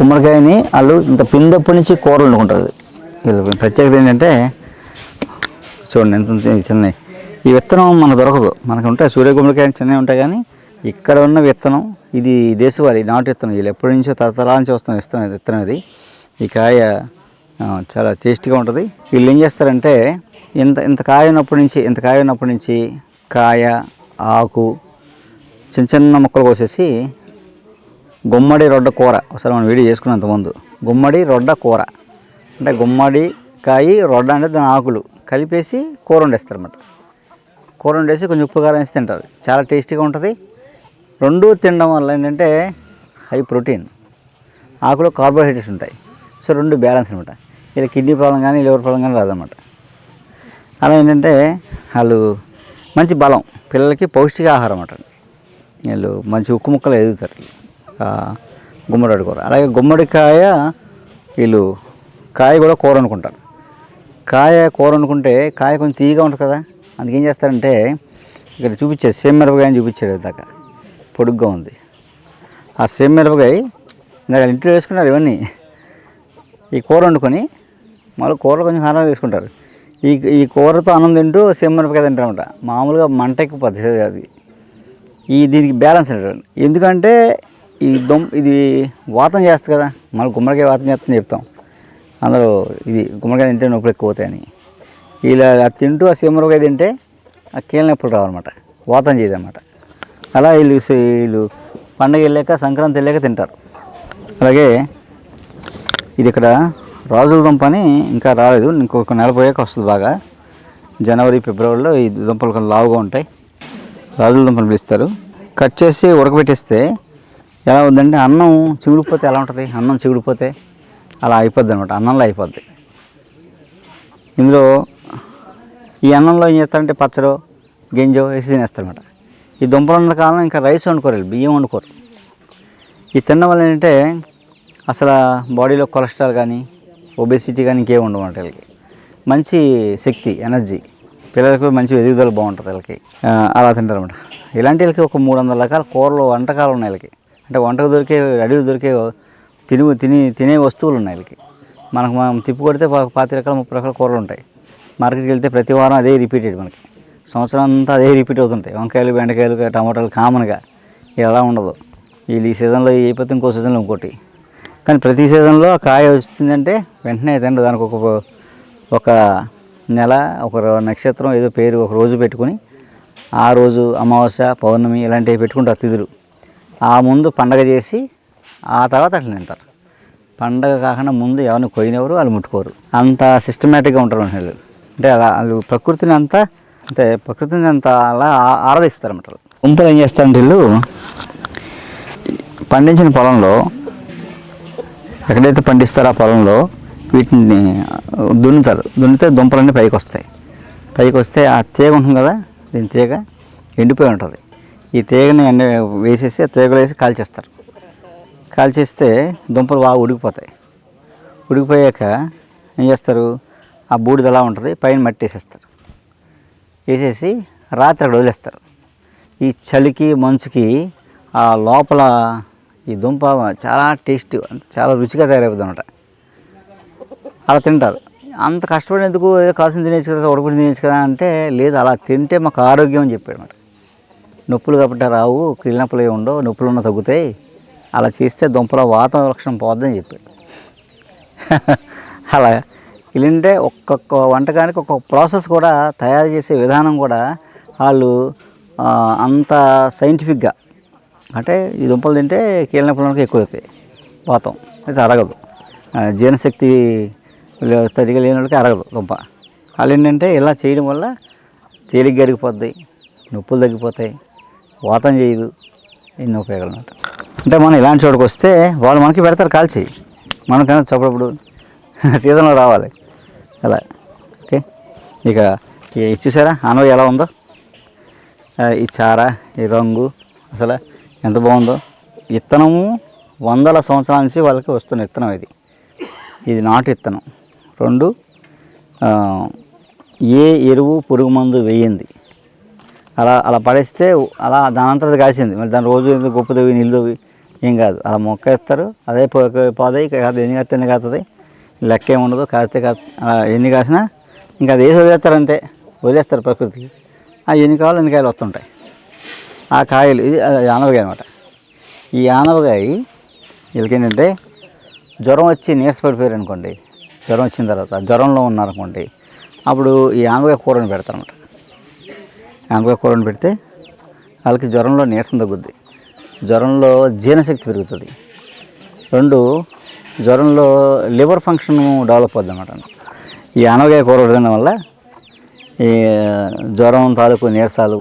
గుమ్మడికాయని వాళ్ళు ఇంత పిందప్పటి నుంచి కూరలు వండుకుంటారు. వీళ్ళు ప్రత్యేకత ఏంటంటే చూడండి ఎంత ఉంది చిన్న. ఈ విత్తనం మనకు దొరకదు. మనకు ఉంటాయి సూర్య గుమ్మడికాయ చిన్నవి ఉంటాయి కానీ ఇక్కడ ఉన్న విత్తనం ఇది దేశవాళీ నాటు విత్తనం. వీళ్ళు ఎప్పటి నుంచో తరతరాల నుంచి వస్తున్న విత్తనం విత్తనం ఇది. ఈ కాయ చాలా టేస్టీగా ఉంటుంది. వీళ్ళు ఏం చేస్తారంటే ఇంత ఇంత కాయ ఉన్నప్పటి నుంచి ఇంత కాయ ఉన్నప్పటి నుంచి కాయ ఆకు చిన్న చిన్న ముక్కలు కోసేసి గుమ్మడి రొడ్డ కూర. ఒకసారి మనం వీడియో చేసుకున్నంత ముందు గుమ్మడి రొడ్డ కూర. అంటే గుమ్మడి కాయ రొడ్డ అంటే దాని ఆకులు. కలిపేసి కూర వండేస్తారు అన్నమాట. కూర వండేసి కొంచెం ఉప్పు కారం వేసి తింటారు. చాలా టేస్టీగా ఉంటుంది. రెండు తినడం వల్ల ఏంటంటే హై ప్రోటీన్. ఆకులో కార్బోహైడ్రేట్స్ ఉంటాయి. సో రెండు బ్యాలెన్స్ అనమాట ఇలా కిడ్నీ ప్రాబ్లం కానీ లివర్ ప్రాబ్లం కానీ రాదన్నమాట. అలా ఏంటంటే వాళ్ళు మంచి బలం. పిల్లలకి పౌష్టిక ఆహారం అన్నమాట. వీళ్ళు మంచి ఉక్కు ముక్కలు ఎదుగుతారు. వీళ్ళు. గుమ్మడి కూర. అలాగే గుమ్మడికాయ వీళ్ళు కాయ కూడా కూర అనుకుంటారు. కాయ కూర అనుకుంటే కాయ కొంచెం తీయగా ఉంటుంది కదా అందుకేం చేస్తారంటే ఇక్కడ చూపించారు సేమ్ మిరపకాయని చూపించారు ఇందాక. పొడుగ్గా ఉంది. ఆ సేమ్ మిరపకాయ ఇందాక ఇంట్లో వేసుకున్నారు ఇవన్నీ. ఈ కూర వండుకొని మళ్ళీ కూర కొంచెం కారం వేసుకుంటారు. ఈ ఈ కూరతో అన్నం తింటూ సేమ్ మిరపకాయ తింటారన్నమాట మామూలుగా మంట ఎక్కువ పద్ధతి అది. ఈ దీనికి బ్యాలెన్స్ ఉంటుంది ఎందుకంటే ఈ దొమ్ ఇది వాతం చేస్తుంది కదా మళ్ళీ గుమ్మడికాయ వాతం చేస్తుందని చెప్తాం. అందరూ ఇది గుమ్మడికాయ తింటే నొప్పులు ఎక్కువ అవుతాయని ఇలా అది తింటూ ఆ సిమ్మరకాయ తింటే ఆ కీళ్ళ నొప్పులు రావన్నమాట. వాతం చేయదన్నమాట. అలా వీళ్ళు వీళ్ళు పండగ వెళ్ళాక సంక్రాంతి వెళ్ళాక తింటారు. అలాగే ఇది ఇక్కడ రాజుల దుంప అని ఇంకా రాలేదు. ఇంకొక నెల పోయాక వస్తుంది బాగా. జనవరి ఫిబ్రవరిలో ఈ దుంపలు కొంచెం లావుగా ఉంటాయి. రాజుల దుంపలు పిలుస్తారు. కట్ చేసి ఉడకబెట్టేస్తే ఎలా ఉందంటే అన్నం చిగుడిపోతే ఎలా ఉంటుంది? అన్నం చిగుడిపోతే అలా అయిపోద్ది అనమాట అన్నంలో అయిపోద్ది. ఇందులో ఈ అన్నంలో ఏం చేస్తారంటే పచ్చడో గింజో వేసి తినేస్తారనమాట ఈ దుంపలు ఉన్న కాలం ఇంకా రైస్ వండుకోరు వీళ్ళు, బియ్యం వండుకోరు. ఈ తినడం వల్ల ఏంటంటే అసలు బాడీలో కొలెస్ట్రాల్ కానీ ఒబేసిటీ కానీ ఇంకేం ఉండవు అన్నమాట వీళ్ళకి. మంచి శక్తి ఎనర్జీ. పిల్లలకు మంచి ఎదుగుదల బాగుంటుంది వీళ్ళకి. అలా తింటారనమాట ఇలాంటి వీళ్ళకి ఒక మూడు వందల రకాల కూరలు వంటకాలు ఉన్నాయి వీళ్ళకి. అంటే వంటకు దొరికే అడవి దొరికే తిని తిని తినే వస్తువులు ఉన్నాయి వీళ్ళకి. మనకు మనం తిప్పు కొడితే పాతి రకాల ముప్పై రకాల కూరలు ఉంటాయి. మార్కెట్కి వెళ్తే ప్రతి వారం అదే రిపీటెడ్ మనకి. సంవత్సరం అంతా అదే రిపీట్ అవుతుంటాయి. వంకాయలు బెండకాయలు టమాటాలు కామన్గా. ఇలా ఉండదు. వీళ్ళు ఈ సీజన్లో ఏ అయిపోతే ఇంకో సీజన్లో ఇంకోటి. కానీ ప్రతి సీజన్లో కాయ వచ్చిందంటే వెంటనే తిండి దానికి ఒక ఒక నెల ఒక నక్షత్రం ఏదో పేరు ఒక రోజు పెట్టుకుని ఆ రోజు అమావాస్య పౌర్ణమి ఇలాంటివి పెట్టుకుంటారు అతిథులు. ఆ ముందు పండగ చేసి ఆ తర్వాత అట్లా తింటారు. పండగ కాకుండా ముందు ఎవరిని కొయినెవరు వాళ్ళు ముట్టుకోరు. అంత సిస్టమేటిక్గా ఉంటారు వీళ్ళు అంటే అలా వాళ్ళు ప్రకృతిని అంతా అంటే ప్రకృతిని అంత అలా ఆరాధిస్తారు అన్నమాట గుంపులు ఏం చేస్తారంటే వీళ్ళు పండించిన పొలంలో ఎక్కడైతే పండిస్తారో ఆ పొలంలో వీటిని దున్నుతారు. దున్నితే దుంపలన్నీ పైకి వస్తాయి పైకి వస్తే ఆ తీగ ఉంటుంది కదా దీని తీగ ఎండిపోయి ఉంటుంది. ఈ తీగని ఎండ వేసేసి తీగలు వేసి కాల్చేస్తారు. కాల్చేస్తే దుంపలు బాగా ఉడికిపోతాయి. ఉడికిపోయాక ఏం చేస్తారు? ఆ బూడిద ఎలా ఉంటుంది పైన మట్టి వేసేస్తారు. వేసేసి రాత్రి అక్కడ వదిలేస్తారు. ఈ చలికి మంచుకి ఆ లోపల ఈ దుంప చాలా టేస్ట్ చాలా రుచిగా తయారైపోతుంది అనమాట అలా తింటారు. అంత కష్టపడేందుకు ఏదో కాల్సిన తినేచ్చు కదా ఉడకబడి తినేచ్చు కదా అంటే లేదు అలా తింటే మాకు ఆరోగ్యం అని చెప్పాడు అనమాట నొప్పులు కాబట్టి రావు కీళ్ళనొప్పులు ఏమి ఉండవు నొప్పులు ఉన్న తగ్గుతాయి. అలా చేస్తే దుంపల వాతావరణం పోద్దని చెప్పాడు అలా ఇలాంటే ఒక్కొక్క వంటకానికి ఒక్కొక్క ప్రాసెస్ కూడా తయారు చేసే విధానం కూడా వాళ్ళు అంత సైంటిఫిక్గా అంటే ఈ దుంపలు తింటే కీళ్ళనొప్పులకి ఎక్కువ అవుతాయి వాతం. అయితే అరగదు. జీర్ణశక్తి లే- సరిగా లేని వాళ్ళకి అరగదు దుంప. వాళ్ళు ఏంటంటే ఇలా చేయడం వల్ల తేలిగ్గా అరిగిపోద్ది నొప్పులు తగ్గిపోతాయి. వాతం చేయదు. ఎన్ని ఉపయోగాలు అన్నమాట అంటే మనం ఇలాంటి చోటుకు వస్తే వాళ్ళు మనకి పెడతారు కాల్చి. మనం తినచ్చు అప్పుడప్పుడు. సీజన్లో రావాలి. అలా. ఓకే. ఇక ఈ చూసారా? అనవ ఎలా ఉందో? ఈ చార ఈ రంగు అసలు ఎంత బాగుందో. విత్తనము వందల సంవత్సరాల నుంచి వాళ్ళకి వస్తున్న విత్తనం ఇది. ఇది నాటు విత్తనం రెండు ఏ ఎరువు పురుగు మందు వేయింది? అలా అలా పడేస్తే అలా దాని అంతా కాసింది. మరి దాని రోజు ఎందుకు గొప్ప తవ్వి ఏం కాదు. అలా మొక్క వేస్తారు అదే పో- పోతాయి. కాదు ఎన్ని కాస్తే ఎన్ని కాస్తుంది లెక్క ఏమి ఉండదు. కాస్తే కా అలా ఎన్ని కాసినా ఇంకా అది వేసి వదిలేస్తారు అంతే. వదిలేస్తారు ప్రకృతికి. ఆ ఎన్ని కాయలు ఎన్ని కాయలు వస్తుంటాయి. ఆ కాయలు ఇది ఆనవకాయ అనమాట ఈ ఆనవకాయ వీళ్ళకి ఏంటంటే జ్వరం వచ్చి నీరసపడిపోయారు అనుకోండి జ్వరం వచ్చిన తర్వాత జ్వరంలో ఉన్నారనుకోండి అప్పుడు ఈ ఆనవకాయ కూరని పెడతారనమాట ఆనపకాయ కూరని పెడితే వాళ్ళకి జ్వరంలో నీరసం తగ్గుద్ది. జ్వరంలో జీర్ణశక్తి పెరుగుతుంది. రెండు జ్వరంలో లివర్ ఫంక్షన్ డెవలప్ అవుద్ది అనమాట ఈ ఆనవకాయ కూర తినడం వల్ల ఈ జ్వరం తాలూకు నీరసాలు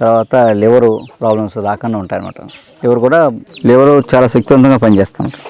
తర్వాత లివరు ప్రాబ్లమ్స్ రాకుండా ఉంటాయన్నమాట. లివర్ కూడా లివరు చాలా శక్తివంతంగా పనిచేస్తూ ఉంటుంది.